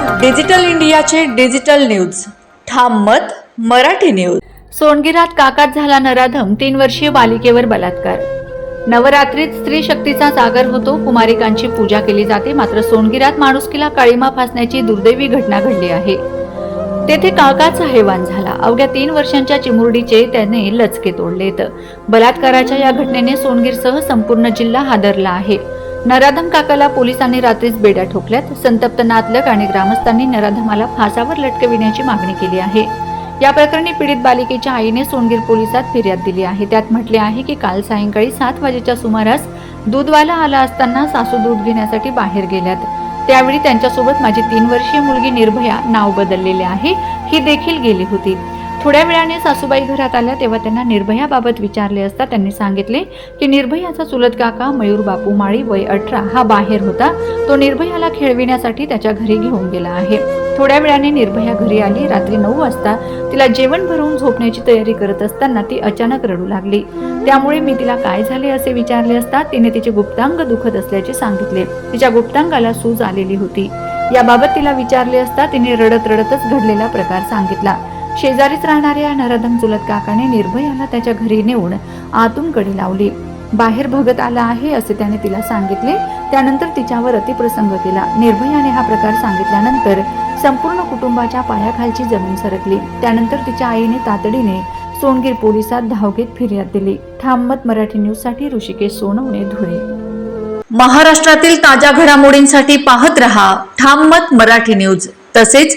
Digital इंडियाचे digital news. ठाम मत मराठी न्यूज. सोनगिरात काकात झाला नराधम तीन वर्षीय बालिकेवर बलात्कार. नवरात्रीत स्त्री शक्तीचा जागर होतो कुमारिकांची पूजा केली जाते मात्र सोनगिरात माणुसकीला काळीमा फासण्याची दुर्दैवी घटना घडली आहे. तेथे काकाचा हैवान झाला. अवघ्या तीन वर्षांच्या चिमुरडीचे त्याने लचके तोडलेत. बलात्काराच्या या घटनेने सोनगीरसह संपूर्ण जिल्हा हादरला आहे. नराधम काकाला पोलिसांनी रात्रीच बेड्या ठोकल्यात. संतप्त नातलक आणि ग्रामस्थांनी नराधमाला फासावर लटकविण्याची मागणी केली आहे. या प्रकरणी पीडित बालिकेच्या आईने सोनगीर पोलिसात फिर्याद दिली आहे. त्यात म्हटले आहे की काल सायंकाळी सात वाजेच्या सुमारास दूधवाला आला असताना सासू दूध घेण्यासाठी बाहेर गेल्यात. त्यावेळी त्यांच्यासोबत माझी तीन वर्षीय मुलगी निर्भया नाव बदललेले आहे. ही देखील गेली होती. थोड्या वेळाने सासूबाई घरात आल्या तेव्हा त्यांना निर्भयाबाबत विचारले असता त्यांनी सांगितले की निर्भयाचा चुलत काका मयूर बापू माळी वय अठरा हा बाहेर होता. तो निर्भयाला खेळविण्यासाठी त्याच्या घरी घेऊन गेला आहे. थोड्या वेळाने निर्भया घरी आली. रात्री नऊ वाजता तिला जेवण भरवून झोपण्याची तयारी करत असताना ती अचानक रडू लागली. त्यामुळे मी तिला काय झाले असे विचारले असता तिने तिचे गुप्तांग दुखत असल्याचे सांगितले. तिच्या गुप्तांगाला सूज आलेली होती. याबाबत तिला विचारले असता तिने रडत रडतच घडलेला प्रकार सांगितला. शेजारीच राहणाऱ्या नराधम चुलत काकाने निर्भयाला त्याच्या घरी नेऊन आतून कडी लावली. बाहेर भगत आला आहे असे त्याने तिला सांगितले. त्यानंतर तिच्यावर अतिप्रसंग केला. निर्भयाने हा प्रकार सांगितल्यानंतर संपूर्ण कुटुंबाच्या पायाखालची जमीन सरकली. त्यानंतर तिच्या आईने तातडीने सोनगीर पोलिसात धाव घेत फिर्याद दिली. ठाममत मराठी न्यूजसाठी ऋषिकेश सोनवणे धुळे. महाराष्ट्रातील ताज्या घडामोडींसाठी पाहत रहा. ठाम मत मराठी न्यूज. तसेच